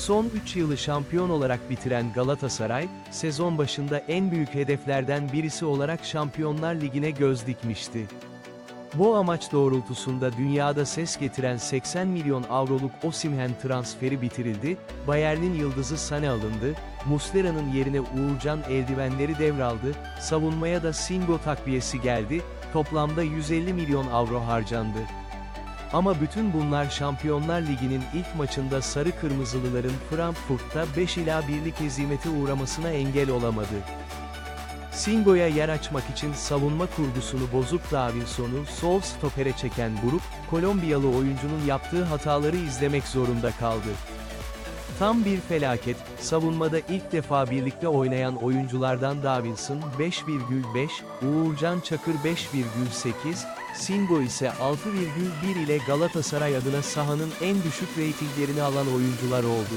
Son 3 yılı şampiyon olarak bitiren Galatasaray, sezon başında en büyük hedeflerden birisi olarak Şampiyonlar Ligi'ne göz dikmişti. Bu amaç doğrultusunda dünyada ses getiren 80 milyon avroluk Osimhen transferi bitirildi, Bayern'in yıldızı Sane alındı, Muslera'nın yerine Uğurcan eldivenleri devraldı, savunmaya da Singo takviyesi geldi, toplamda 150 milyon avro harcandı. Ama bütün bunlar Şampiyonlar Ligi'nin ilk maçında Sarı Kırmızılıların Frankfurt'ta 5 ila 1'lik hezimete uğramasına engel olamadı. Singo'ya yer açmak için savunma kurgusunu bozup Davinson'u sol stopere çeken Buruk, Kolombiyalı oyuncunun yaptığı hataları izlemek zorunda kaldı. Tam bir felaket, savunmada ilk defa birlikte oynayan oyunculardan Davinson 5,5, Uğurcan Çakır 5,8, Singo ise 6,1 ile Galatasaray adına sahanın en düşük reytinglerini alan oyuncular oldu.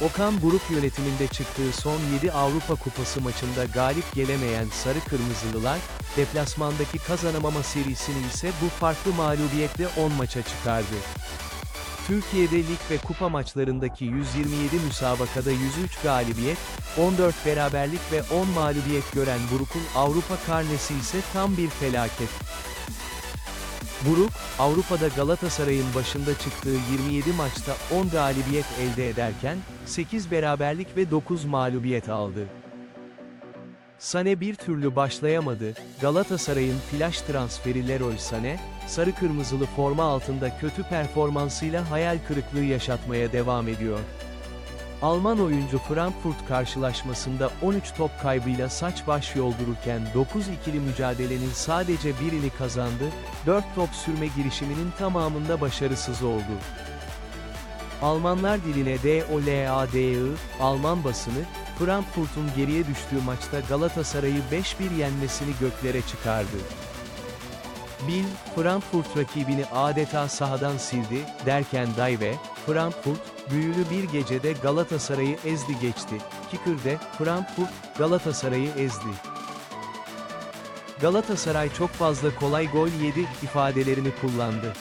Okan Buruk yönetiminde çıktığı son 7 Avrupa Kupası maçında galip gelemeyen Sarı Kırmızılılar, deplasmandaki kazanamama serisini ise bu farklı mağlubiyetle 10 maça çıkardı. Türkiye'de lig ve kupa maçlarındaki 127 müsabakada 103 galibiyet, 14 beraberlik ve 10 mağlubiyet gören Buruk'un Avrupa karnesi ise tam bir felaket. Buruk, Avrupa'da Galatasaray'ın başında çıktığı 27 maçta 10 galibiyet elde ederken, 8 beraberlik ve 9 mağlubiyet aldı. Sane bir türlü başlayamadı, Galatasaray'ın flash transferi Leroy Sané, sarı kırmızılı forma altında kötü performansıyla hayal kırıklığı yaşatmaya devam ediyor. Alman oyuncu Frankfurt karşılaşmasında 13 top kaybıyla saç baş yoldururken 9 ikili mücadelenin sadece birini kazandı, 4 top sürme girişiminin tamamında başarısız oldu. Almanlar diline DOLADI, Alman basını, Frankfurt'un geriye düştüğü maçta Galatasaray'ı 5-1 yenmesini göklere çıkardı. Bill, Frankfurt rakibini adeta sahadan sildi, derken Daive, Frankfurt, büyülü bir gecede Galatasaray'ı ezdi geçti. Kicker'de, Frankfurt, Galatasaray'ı ezdi. Galatasaray çok fazla kolay gol yedi ifadelerini kullandı.